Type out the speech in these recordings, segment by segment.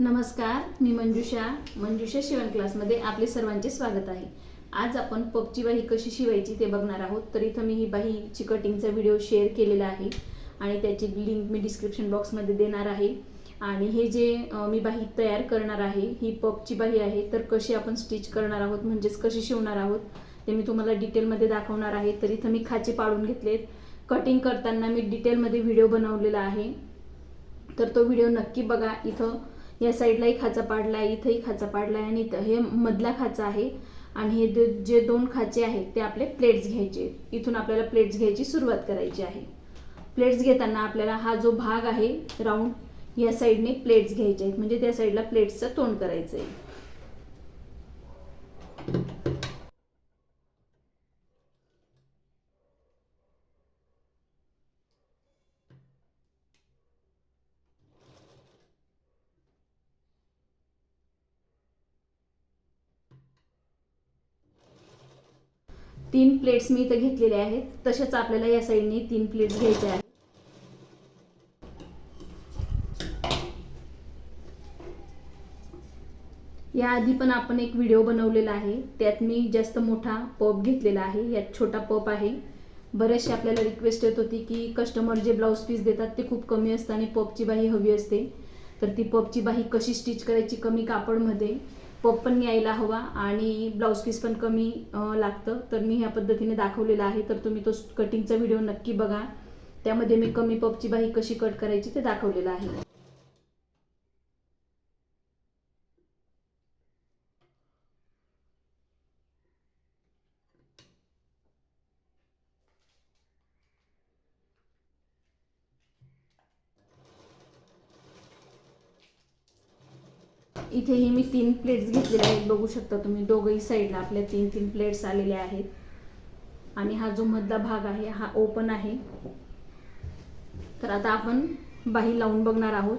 नमस्कार मी मंजुषा. मंजुषा शिवण क्लासमध्ये आपले सर्वांचे स्वागत आहे. आज आपण पपची बाही कशी शिवायची ते बघणार आहोत. तर इथं मी ही बाहीची कटिंगचा व्हिडिओ शेअर केलेला आहे आणि त्याची लिंक मी डिस्क्रिप्शन बॉक्समध्ये देणार आहे. आणि हे जे मी बाही तयार करणार आहे ही पपची बाही आहे तर कशी आपण स्टिच करणार आहोत म्हणजेच कशी शिवणार आहोत ते मी तुम्हाला डिटेलमध्ये दाखवणार आहे. तर इथं मी खाचे पाडून घेतलेत. कटिंग करताना मी डिटेलमध्ये व्हिडिओ बनवलेला आहे. तर तो व्हिडिओ नक्की बघा. इथं या साईडलाही खाचा पाडला आहे इथंही खाचा पाडला आहे आणि इथं हे मधला खाचा आहे. आणि हे जे दोन खाचे आहेत ते आपले प्लेट्स घ्यायचे. आहेत. इथून आपल्याला प्लेट्स घ्यायची सुरुवात करायची आहे. प्लेट्स घेताना आपल्याला हा जो भाग आहे राऊंड या साईडने प्लेट्स घ्यायचे आहेत. म्हणजे त्या साईडला प्लेट्सचं तोंड करायचं आहे तीन प्लेट्स मी इथं घेतलेल्या आहेत. तसेच आपल्याला या साईडने तीन प्लेट्स घ्यायच्या आहेत. याआधी पण आपण एक व्हिडिओ बनवलेला आहे. त्यात मी जास्त मोठा पप घेतलेला आहे. यात छोटा पप आहे. बरेचसे आपल्याला रिक्वेस्ट येत होती की कस्टमर जे ब्लाऊज पीस देतात ते खूप कमी असतं आणि पपची बाही हवी असते. तर ती पपची बाही कशी स्टिच करायची कमी कापडमध्ये पप पण यायला हवा आणि ब्लाऊज पीस पण कमी लागतं. तर मी ह्या पद्धतीने दाखवलेला आहे. तर तुम्ही तो कटिंगचा व्हिडिओ नक्की बघा. त्यामध्ये मी कमी पपची बाही कशी कट करायची ते दाखवलेलं आहे. इथेही मी तीन प्लेट्स घेतलेल्या आहेत. बघू शकता तुम्ही दोघही साईडला आपल्या तीन तीन प्लेट्स आलेल्या आहेत. आणि हा जो मधला भाग आहे हा ओपन आहे. तर आता आपण बाही लावून बघणार आहोत.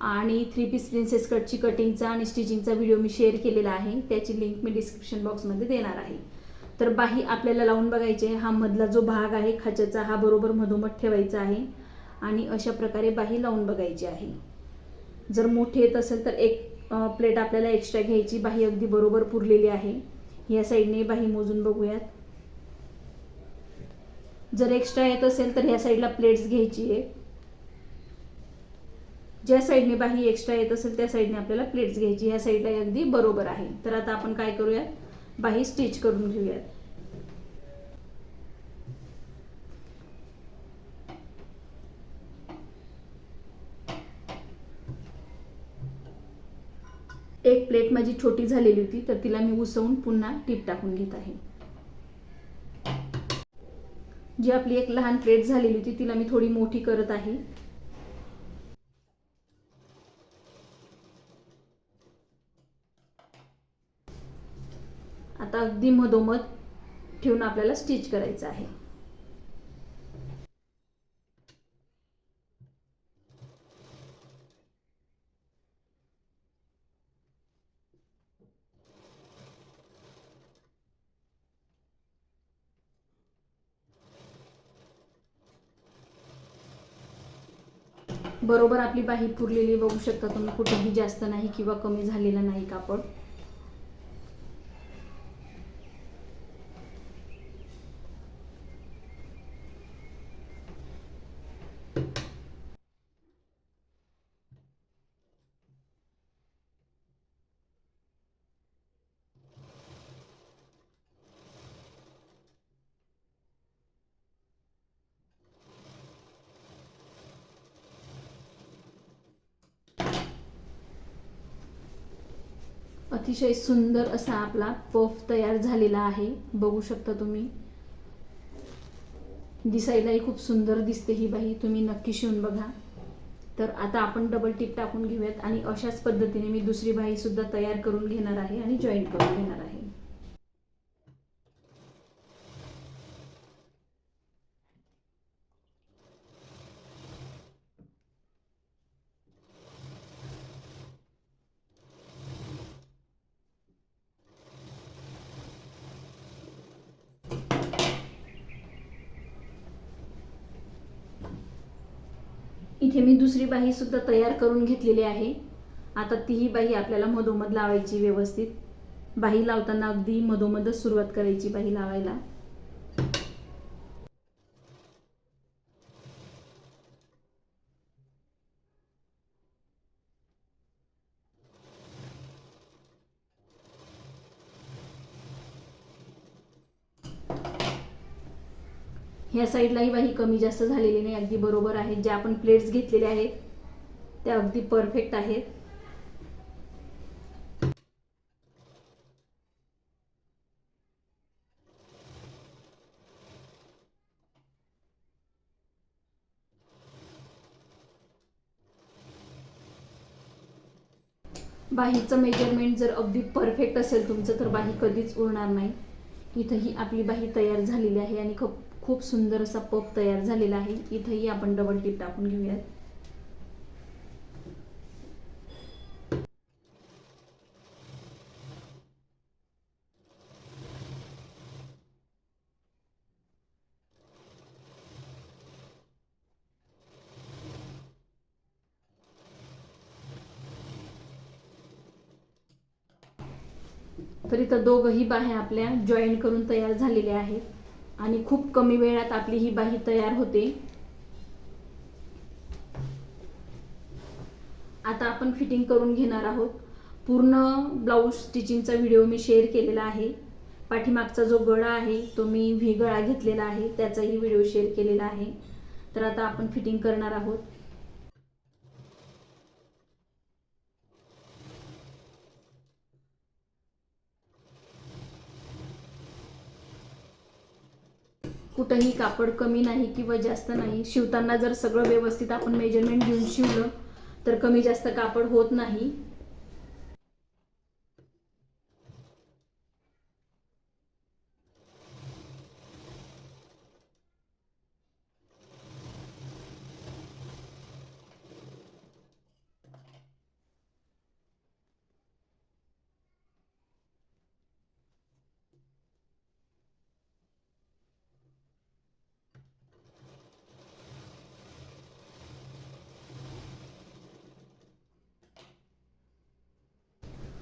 आणि थ्री पीस प्रिन्सेस कटची कटिंगचा आणि स्टिचिंगचा व्हिडिओ मी शेअर केलेला आहे. त्याची लिंक मी डिस्क्रिप्शन बॉक्समध्ये देणार आहे. तर बाही आपल्याला लावून बघायची आहे हा मधला जो भाग आहे खाच्याचा हा बरोबर मधोमध ठेवायचा आहे. आणि अशा प्रकारे बाही लावून बघायची आहे. जर मोठी येत असेल तर एक प्लेट आपल्याला एक्स्ट्रा घ्यायची. बाही अगदी बरोबर पुरलेली आहे. या साईडने बाही मोजून बघूयात. जर एक्स्ट्रा येत असेल तर ह्या साईडला प्लेट्स घ्यायची आहे. ज्या साईडने बाही एक्स्ट्रा येत असेल त्या साईडने आपल्याला प्लेट्स घ्यायची. ह्या साईडला अगदी बरोबर आहे. तर आता आपण काय करूयात? बाही स्टिच करून घेऊयात. एक प्लेट माझी छोटी झालेली होती तर तिला मी उसवून पुन्हा टीप टाकून घेत आहे. जी आपली एक लहान प्लेट झालेली होती तिला मी थोडी मोठी करत आहे. आता अगदी मधोमध ठेवून आपल्याला स्टिच करायचं आहे बरोबर आपली बाही पुरलेली बघू शकता तुम्ही. कुठेही जास्त नाही किंवा कमी झालेला नाही कापड अतिशय सुंदर असा आपला पफ तयार झालेला आहे. बघू शकता तुम्ही. दिसायलाही खूप सुंदर दिसते ही बाई. तुम्ही नक्की शिवून बघा. तर आता आपण डबल टिप टाकून घेऊयात आणि अशाच पद्धतीने मी दुसरी बाही सुद्धा तयार करून घेणार आहे आणि जॉईन करून घेणार आहे. इथे मी दुसरी बाही सुद्धा तयार करून घेतलेली आहे. आता तीही बाही आपल्याला मधोमध लावायची व्यवस्थित. बाही लावताना अगदी मधोमधच सुरुवात करायची बाही लावायला. ह्या साईडलाही बाही कमी जास्त झालेली नाही अगदी बरोबर आहे. ज्या आपण प्लेट्स घेतलेल्या आहेत त्या अगदी परफेक्ट आहेत. बाहीचं मेजरमेंट जर अगदी परफेक्ट असेल तुमचं तर बाही कधीच उरणार नाही. इथं ही आपली बाही तयार झालेली आहे आणि खूप खूप सुंदर असा पप तयार झालेला आहे. इथंही आपण डबल टिप टाकून घेऊयात. तर इथं दोघंही बाह्या आपल्या जॉईन करून तयार झालेल्या आहेत. आणि खूप कमी वेळात आपली ही बाही तयार होते. आता आपण फिटिंग करून घेणार आहोत. पूर्ण ब्लाऊज स्टिचिंगचा व्हिडिओ मी शेअर केलेला आहे. पाठीमागचा जो गळा आहे तो मी व्ही गळा घेतलेला आहे. त्याचाही व्हिडिओ शेअर केलेला आहे. तर आता आपण फिटिंग करणार आहोत. कुठंही कापड कमी नाही किंवा जास्त नाही. शिवताना जर सगळं व्यवस्थित आपण मेजरमेंट घेऊन शिवलं तर कमी जास्त कापड होत नाही.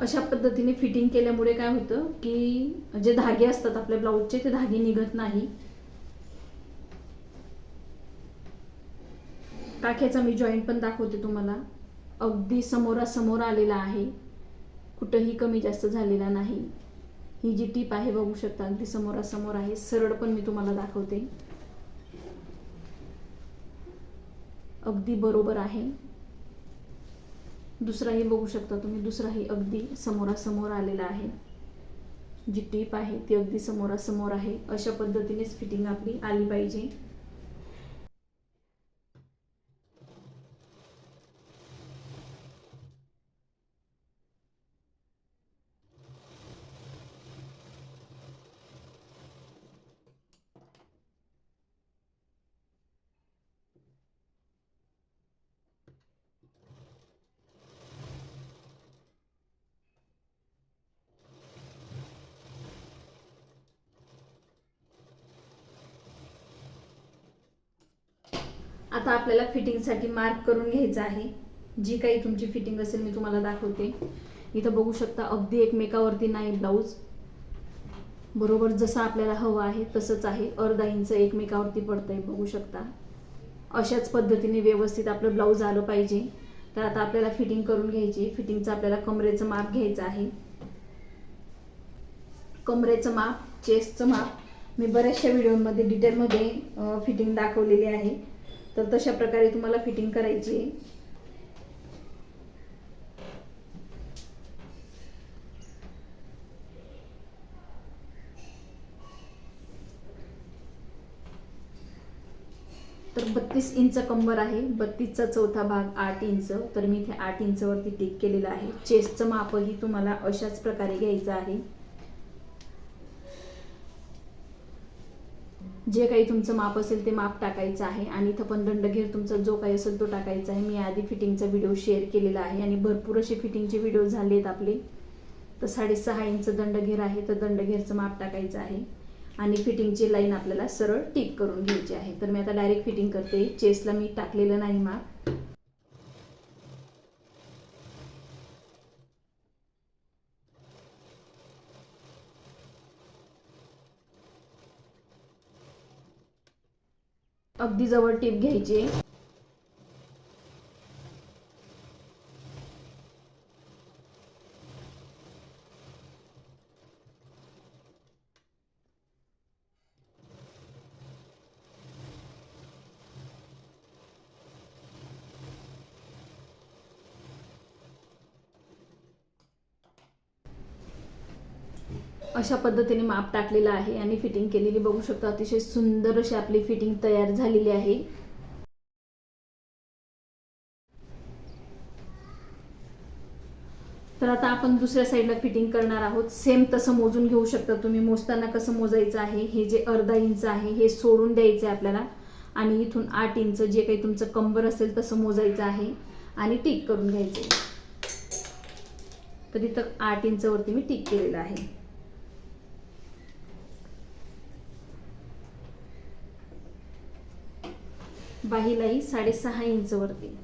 अशा पद्धतीने फिटिंग केल्यामुळे काय होतं की जे धागे असतात आपल्या ब्लाऊजचे ते धागे निघत नाही. टाक्याचा मी जॉईंट पण दाखवते तुम्हाला. अगदी समोरासमोर आलेला आहे. कुठंही कमी जास्त झालेला नाही. ही जी टीप आहे बघू शकता अगदी समोरासमोर आहे. सरळ पण मी तुम्हाला दाखवते. अगदी बरोबर आहे. दुसराही बघू शकता तुम्ही. दुसराही अगदी समोरासमोर आलेला आहे. जी टीप आहे ती अगदी समोरासमोर आहे. अशा पद्धतीनेच फिटिंग आपली आली पाहिजे. आता आपल्याला फिटिंगसाठी मार्क करून घ्यायचं आहे. जी काही तुमची फिटिंग असेल मी तुम्हाला दाखवते. इथं बघू शकता अगदी एकमेकावरती नाही ब्लाऊज. बरोबर जसं आपल्याला हवं आहे तसंच आहे. अर्धा इंच एकमेकावरती पडतंय बघू शकता. अशाच पद्धतीने व्यवस्थित आपलं ब्लाऊज आलं पाहिजे. तर आता आपल्याला फिटिंग करून घ्यायची फिटिंगचं आपल्याला कमरेचं माप घ्यायचं आहे. कमरेचं माप चेस्टचं माप. मी बऱ्याचशा व्हिडिओमध्ये डिटेलमध्ये फिटिंग दाखवलेली आहे. तर तशा प्रकारे तुम्हाला फिटिंग करायची आहे. तर बत्तीस इंच कंबर आहे. बत्तीसचा चौथा भाग आठ इंच. तर मी इथे आठ इंचवरती टिक केलेलं आहे. चेस्टचं मापही तुम्हाला अशाच प्रकारे घ्यायचं आहे. जे काही तुमचं माप असेल ते माप टाकायचं आहे आणि इथं पण दंडघेर तुमचा जो काही असेल तो टाकायचा आहे. मी आधी फिटिंगचा व्हिडिओ शेअर केलेला आहे आणि भरपूर असे फिटिंगचे व्हिडिओ झाले आहेत आपले. तर साडेसहा इंच दंडघेर आहे तर दंडघेरचं माप टाकायचं आहे. आणि फिटिंगची लाईन आपल्याला सरळ टिक करून घ्यायची आहे. तर मी आता डायरेक्ट फिटिंग करते. चेस्टला मी टाकलेलं नाही माप. अगदी जवळ टीप घ्यायची. अशा पद्धतीने माप टाकलेलं आहे आणि फिटिंग केलेली बघू शकता. अतिशय सुंदर अशी आपली फिटिंग तयार झालेली आहे. तर आता आपण दुसऱ्या साईडला फिटिंग करणार आहोत. सेम तसं मोजून घेऊ शकता तुम्ही. मोजताना कसं मोजायचं आहे? हे जे अर्धा इंच आहे हे सोडून द्यायचं आहे आपल्याला. आणि इथून आठ इंच जे काही तुमचं कंबर असेल तसं मोजायचं आहे. आणि टिक करून घ्यायचं तर इथं आठ इंचवरती मी टिक केलेलं आहे. बाहीलाही साडेसहा इंचवरती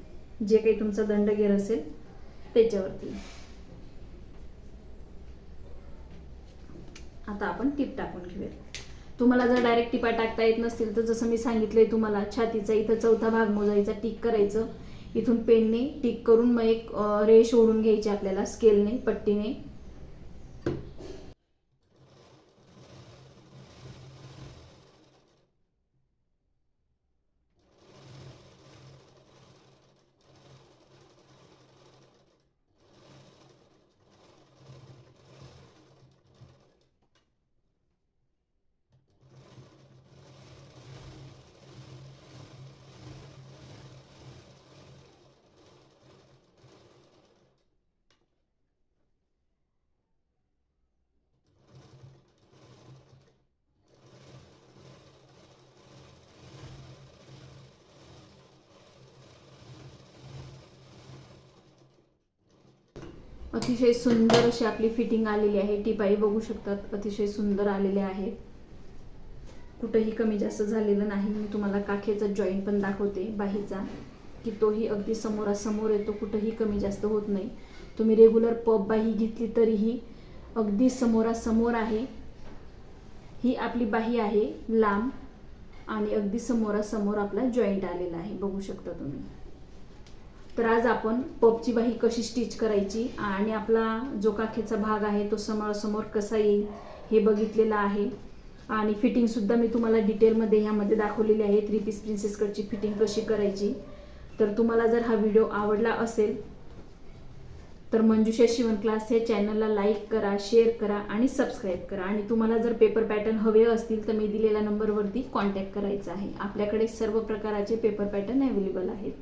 जे काही तुमचा दंडगेर असेल त्याच्यावरती. आता आपण टीप टाकून घेऊया. तुम्हाला जर डायरेक्ट टिपा टाकता येत नसतील तर जसं मी सांगितलंय तुम्हाला छातीचा इथं चौथा भाग मोजायचा टिक करायचं. इथून पेनने टिक करून मग एक रेष ओढून घ्यायची आपल्याला स्केलने पट्टीने. अतिशय सुंदर अशी आपली फिटिंग आलेली आहे. टिपाई बघू शकतात अतिशय सुंदर आलेले आहेत कुठंही कमी जास्त झालेलं नाही. मी तुम्हाला काखेचा जॉईंट पण दाखवते बाहीचा की तोही अगदी समोरासमोर येतो कुठंही कमी जास्त होत नाही. तुम्ही रेग्युलर पब बाही घेतली तरीही अगदी समोरासमोर आहे. ही आपली बाही आहे लांब आणि अगदी समोरासमोर आपला जॉईंट आलेला आहे. बघू शकता तुम्ही. तर आज आपण पपची बाही कशी स्टिच करायची आणि आपला जो काखेचा भाग आहे तो समोरासमोर कसा येईल हे बघितलेलं आहे. आणि फिटिंगसुद्धा मी तुम्हाला डिटेलमध्ये ह्यामध्ये दाखवलेली आहे. थ्री पीस प्रिन्सेस कटची फिटिंग कशी करायची. तर तुम्हाला जर हा व्हिडिओ आवडला असेल तर मंजुषा शिवण क्लास या चॅनलला लाईक करा शेअर करा आणि सबस्क्राईब करा. आणि तुम्हाला जर पेपर पॅटर्न हवे असतील तर मी दिलेल्या नंबरवरती कॉन्टॅक्ट करायचा आहे. आपल्याकडे सर्व प्रकाराचे पेपर पॅटर्न अवेलेबल आहेत.